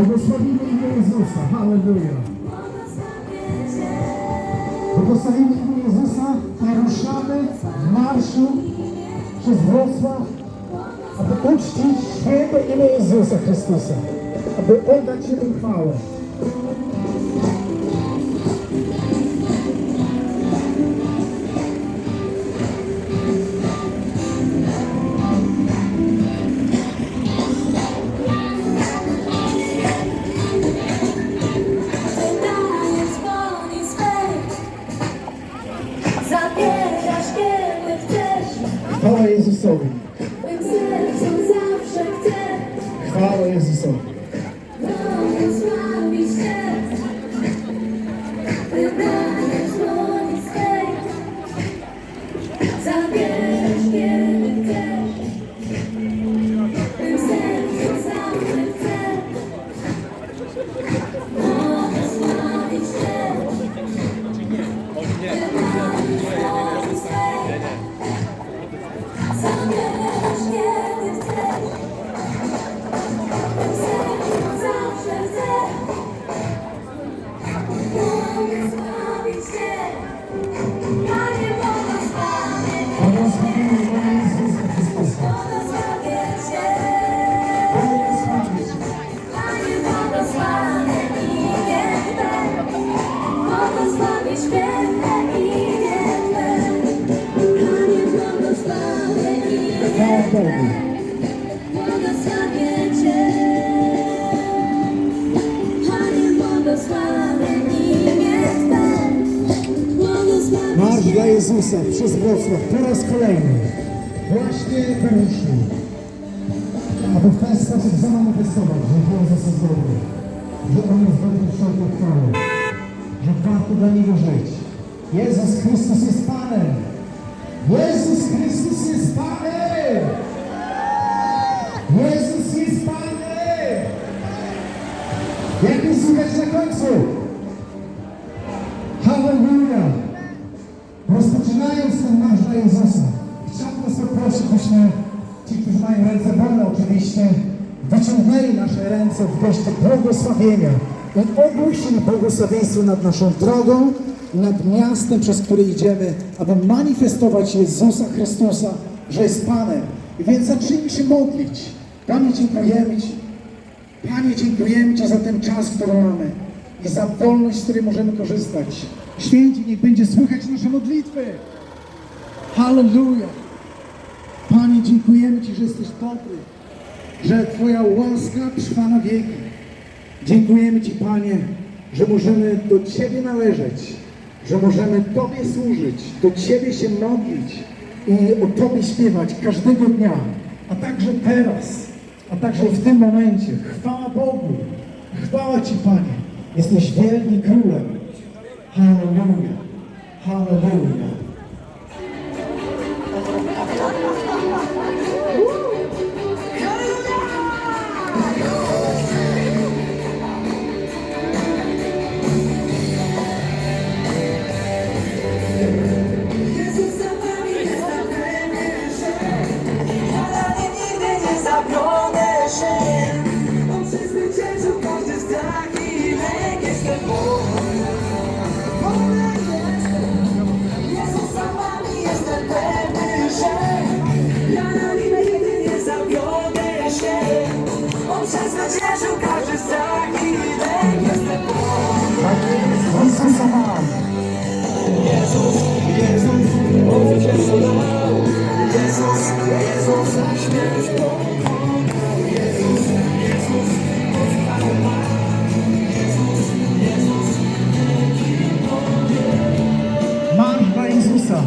Błogosławimy imię Jezusa. Halleluja. Błogosławimy imię Jezusa i w marszu przez Wrocław, aby uczcić święte imię Jezusa Chrystusa, aby oddać Jemu chwałę. Chwała Jezusa przez Wrocław po raz kolejny właśnie wyruszył, aby w ten sposób zamanifestować, że Jezus jest dobry, że On jest dobry wszelką chwałę, że warto dla Niego żyć. Jezus Chrystus jest Panem! Jezus Chrystus jest Panem! Jezus jest Panem! Jak mi słuchać na końcu? Halleluja! Dla Jezusa, poprosić, byśmy, ci, którzy mają ręce wolne oczywiście, wyciągnęli nasze ręce w geście błogosławienia i ogłosili błogosławieństwo nad naszą drogą nad miastem, przez które idziemy, aby manifestować Jezusa Chrystusa, że jest Panem. I więc zacznijmy się modlić. Panie, dziękujemy Ci. Panie, dziękujemy Ci za ten czas, który mamy i za wolność, z której możemy korzystać. Święci, niech będzie słychać nasze modlitwy. Halleluja. Panie, dziękujemy Ci, że jesteś dobry, że Twoja łaska trwa na wieki. Dziękujemy Ci, Panie, że możemy do Ciebie należeć, że możemy Tobie służyć, do Ciebie się modlić i o Tobie śpiewać każdego dnia, a także teraz, a także w tym momencie. Chwała Bogu, chwała Ci, Panie. Jesteś wielki królem. Halleluja, halleluja. Jezus, na śmierć pokonał Jezus, Jezus, Marsz dla Jezusa.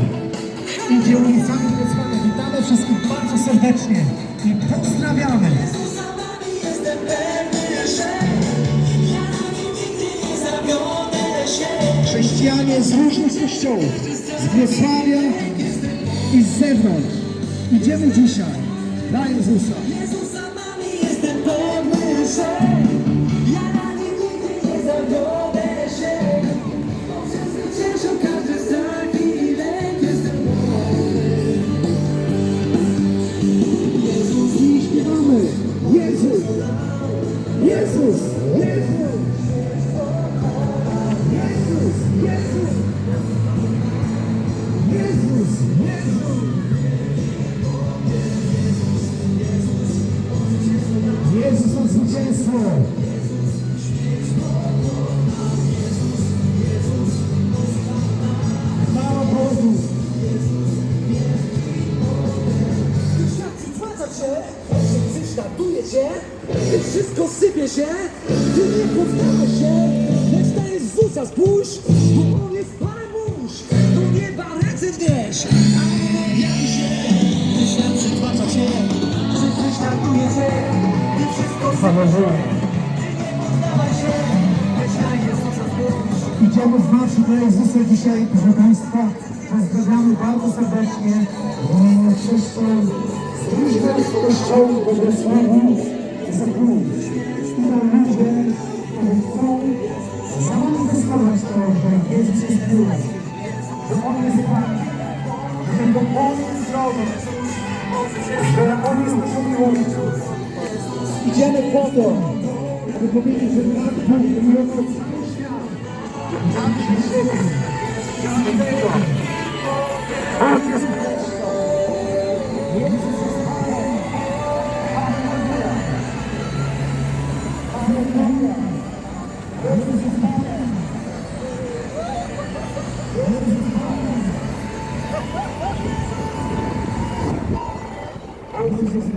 Idzie ulicami Wrocławia. Witamy wszystkich bardzo serdecznie i pozdrawiamy. Chrześcijanie z różnych kościołów, z Wrocławia i z zewnątrz. Idziemy dzisiaj dla Jezusa. Się, ty nie poddawaj się, lecz na Jezusa spójrz, bo On jest Panem mórz, do nieba ręce wnieś, a nie jawi się, świat przytłacza cię, gdy prześladuje cię, gdy wszystko się, ty nie poddawaj się, lecz na Jezusa spójrz. Idziemy z marszu do Jezusa dzisiaj, proszę Państwa. Pozdrawiamy bardzo serdecznie chrześcijan z różnych kościołów we Wrocławiu ludzie, którzy chcą zamanifestować to, że Jezus jest Królem, że On jest Panem, że tylko On jest drogą, że On jest naszą miłością. Idziemy po to, aby powiedzieć, że Bóg miłował cały świat. Jezus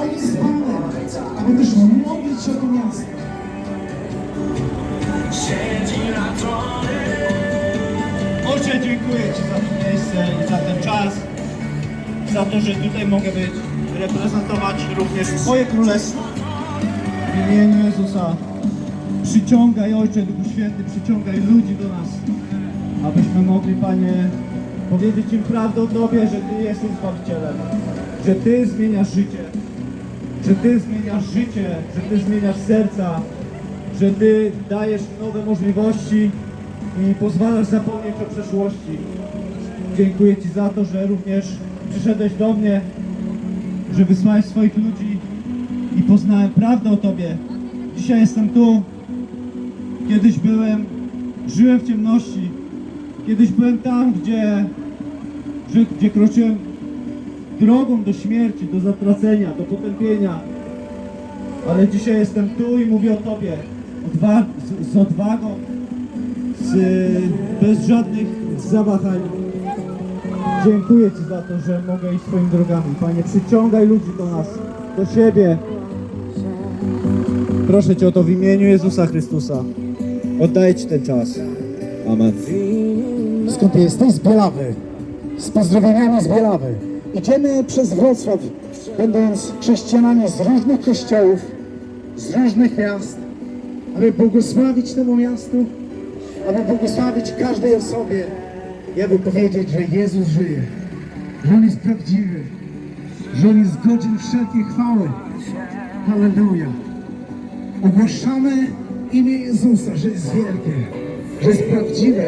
że On jest Panem, aby też modlić się o to miasto. Siedzi na tronie Ojcze, dziękuję Ci za to miejsce i za ten czas, za to, że tutaj mogę być, reprezentować również Twoje Królestwo. W imieniu Jezusa przyciągaj, Ojcze, Duchu Święty, przyciągaj ludzi do nas, abyśmy mogli, Panie, powiedzieć im prawdę o Tobie, że Ty jesteś Zbawicielem, że Ty zmieniasz życie, że Ty zmieniasz życie, że Ty zmieniasz serca, że Ty dajesz nowe możliwości i pozwalasz zapomnieć o przeszłości. Dziękuję Ci za to, że również przyszedłeś do mnie, że wysłałeś swoich ludzi i poznałem prawdę o Tobie. Dzisiaj jestem tu. Kiedyś byłem, żyłem w ciemności. Kiedyś byłem tam, gdzie, gdzie, kroczyłem drogą do śmierci, do zatracenia, do potępienia. Ale dzisiaj jestem tu i mówię o Tobie. Odwa z, z odwagą, z, bez żadnych zawahań. Dziękuję Ci za to, że mogę iść swoimi drogami. Panie, przyciągaj ludzi do nas, do siebie. Proszę Cię o to w imieniu Jezusa Chrystusa. Oddaję Ci ten czas. Amen. Skąd jesteś? Z Bielawy. Z pozdrowieniami z Bielawy. Idziemy przez Wrocław, będąc chrześcijanami z różnych kościołów, z różnych miast, aby błogosławić temu miastu, aby błogosławić każdej osobie i aby powiedzieć, że Jezus żyje, że On jest prawdziwy, że On jest godzien wszelkiej chwały. Halleluja. Ogłaszamy imię Jezusa, że jest wielkie, że jest prawdziwe,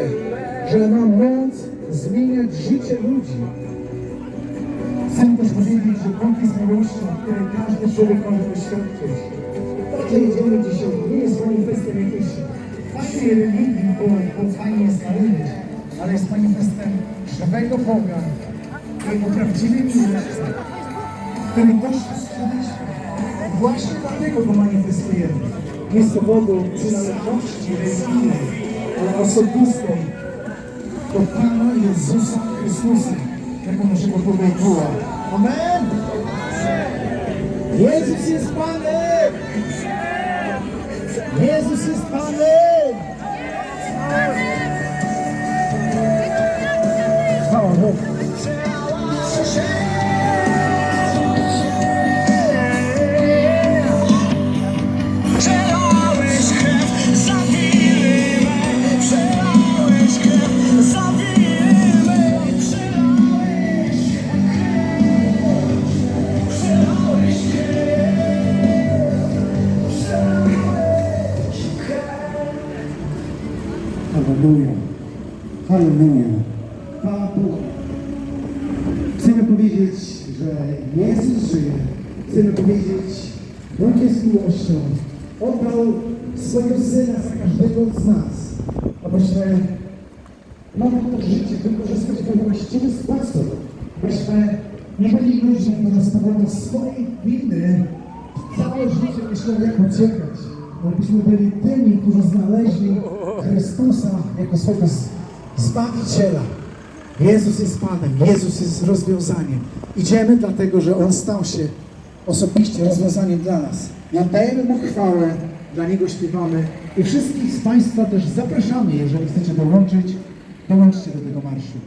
że ma moc zmieniać życie ludzi. Chcę też powiedzieć, że Bóg jest miłością, której każdy człowiek może doświadczyć. To, że jedziemy dzisiaj, nie jest manifestem jakiejś fajnej religii, bo, bo fajnie jest mówić, ale jest manifestem żywego Boga, Jego prawdziwej miłości, który doświadczyliśmy. Właśnie dlatego go manifestujemy. Nie z powodu przynależności religijnej, ale osobistej do Pana Jezusa Chrystusa, jako naszego Boga i Króla. Amen! Jezus jest Panem! Jezus jest Panem! Halleluja. Chwała Bogu. Chcemy powiedzieć, że Jezus żyje. Chcemy powiedzieć, Bóg jest miłością. Oddał swojego Syna za każdego z nas, abyśmy mogli to życie wykorzystać we właściwy sposób. Byśmy nie byli ludźmi, którzy z powodu swojej winy całe życie myślą, jak uciekać. Ale byśmy byli tymi, którzy znaleźli Chrystusa jako swojego Zbawiciela. Jezus jest Panem, Jezus jest rozwiązaniem. Idziemy dlatego, że On stał się osobiście rozwiązaniem dla nas. I oddajemy Mu chwałę, dla Niego śpiewamy. I wszystkich z Państwa też zapraszamy, jeżeli chcecie dołączyć, dołączcie do tego marszu.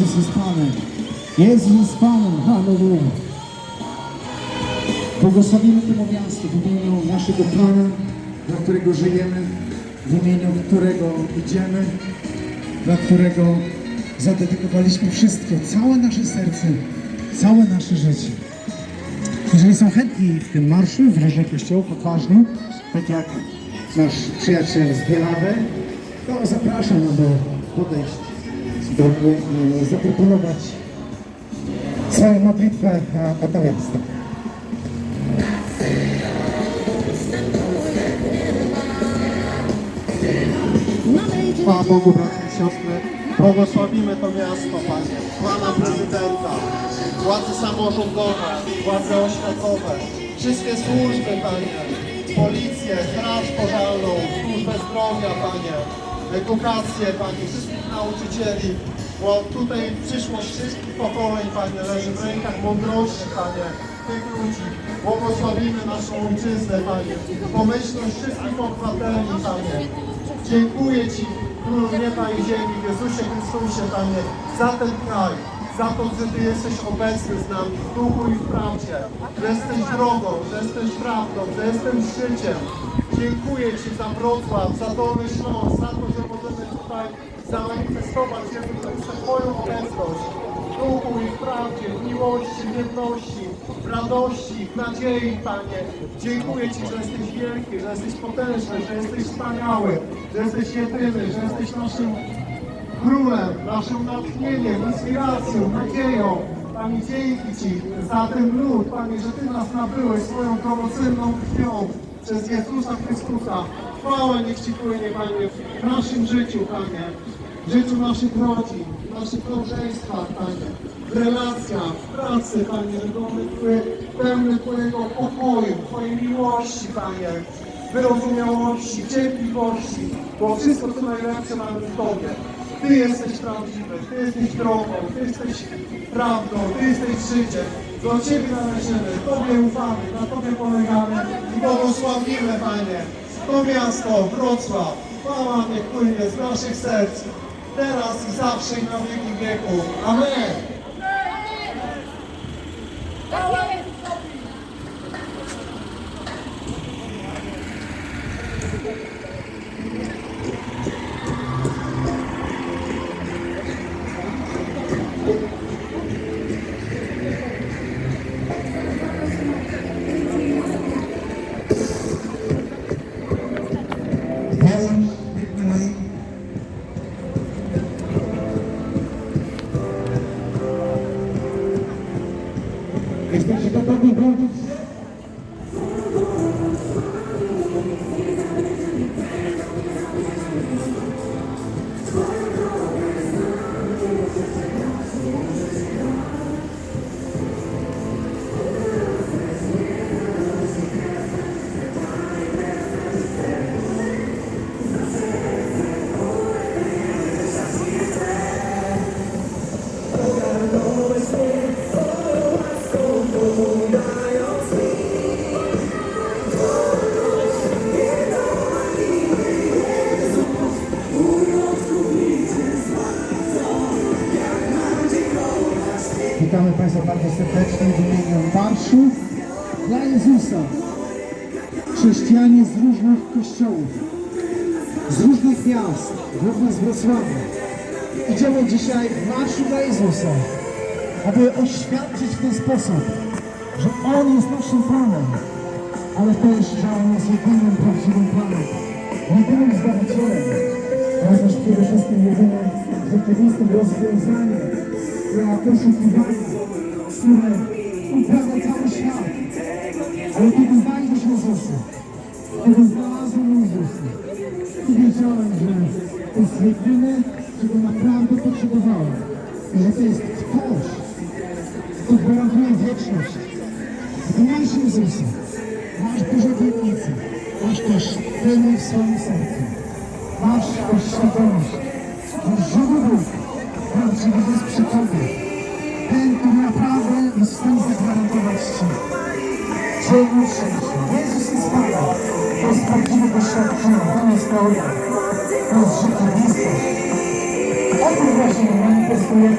Jezus jest Panem. Jezus jest Panem. Halleluja. Błogosławimy to miasto w imieniu naszego Pana, dla którego żyjemy, w imieniu którego idziemy, dla którego zadedykowaliśmy wszystko, całe nasze serce, całe nasze życie. Jeżeli są chętni w tym marszu, w różnych kościołach odważni, tak jak nasz przyjaciel z Bielawy, to zapraszam, do mnie i zaproponować swoją modlitwę na to miasto. Chwała Bogu, i siostry. Błogosławimy to miasto, Panie. Pana prezydenta, władze samorządowe, władze oświatowe, wszystkie służby, Panie. Policję, straż pożarną, służbę zdrowia, Panie. Edukację, Panie, wszystkich nauczycieli. Bo tutaj przyszłość wszystkich pokoleń, Panie, leży w rękach mądrości, Panie, tych ludzi. Błogosławimy naszą ojczyznę, Panie. Pomyślność wszystkich obywateli, Panie. Dziękuję Ci, Królu nieba i ziemi, Jezusie Chrystusie, Panie, za ten kraj, za to, że Ty jesteś obecny z nami w duchu i w prawdzie, że jesteś drogą, że jesteś prawdą, że jesteś życiem. Dziękuję Ci za Wrocław, za Dolny Śląsk, za to, że możemy tutaj zamanifestować Jezu Chryste Twoją obecność w duchu i w prawdzie, w miłości, w jedności, w radości, w nadziei, Panie. Dziękuję Ci, że jesteś wielki, że jesteś potężny, że jesteś wspaniały, że jesteś jedyny, że jesteś naszym królem, naszym natchnieniem, inspiracją, nadzieją. Panie, dzięki Ci za ten lud, Panie, że Ty nas nabyłeś swoją drogocenną krwią przez Jezusa Chrystusa. Chwała niech Ci płynie, Panie, w naszym życiu, Panie, w życiu naszych rodzin, w naszych małżeństwach, Panie, w relacjach, w pracy, Panie, żeby one były pełne Twojego pokoju, Twojej miłości, Panie, wyrozumiałości, cierpliwości, bo wszystko co najlepsze mamy w Tobie. Ty jesteś prawdziwy, Ty jesteś drogą, Ty jesteś prawdą, Ty jesteś życiem. Do Ciebie należymy, Tobie ufamy, na Tobie polegamy i błogosławimy, Panie, to miasto, Wrocław. Chwała niech płynie z naszych serc, teraz i zawsze i na wieki wieków. Amen. Wolność, Państwa bardzo serdecznie w imieniu Marszu dla Jezusa. Chrześcijanie z różnych kościołów, z różnych miast, głównie z Wrocławia. Idziemy dzisiaj w Marszu dla Jezusa, aby oświadczyć w ten sposób, że On jest naszym Panem, ale też, że On jest jedynym prawdziwym Panem, jedynym Zbawicielem, ale też przede wszystkim jedynym rzeczywistym rozwiązaniem dla poszukiwania, które uprawa cały świat. Ale kiedy znajdziesz Jezusa, kiedy znalazłem Jezusa, i wiedziałem, że to jest jedyne, czego naprawdę potrzebowałem. I że to jest ktoś, kto gwarantuje wieczność. Gdy masz Jezusa, masz Boże obietnice, masz też pełnię w swoim sercu. Masz też świadomość, że żywy Bóg prawdziwy jest przy Tobie. Który naprawdę jest w stanie zagwarantować Ci ciemne szczęście. Jezus jest Panem. To jest prawdziwe doświadczenie, to jest teoria. To jest rzeczywistość. O tym właśnie manifestujemy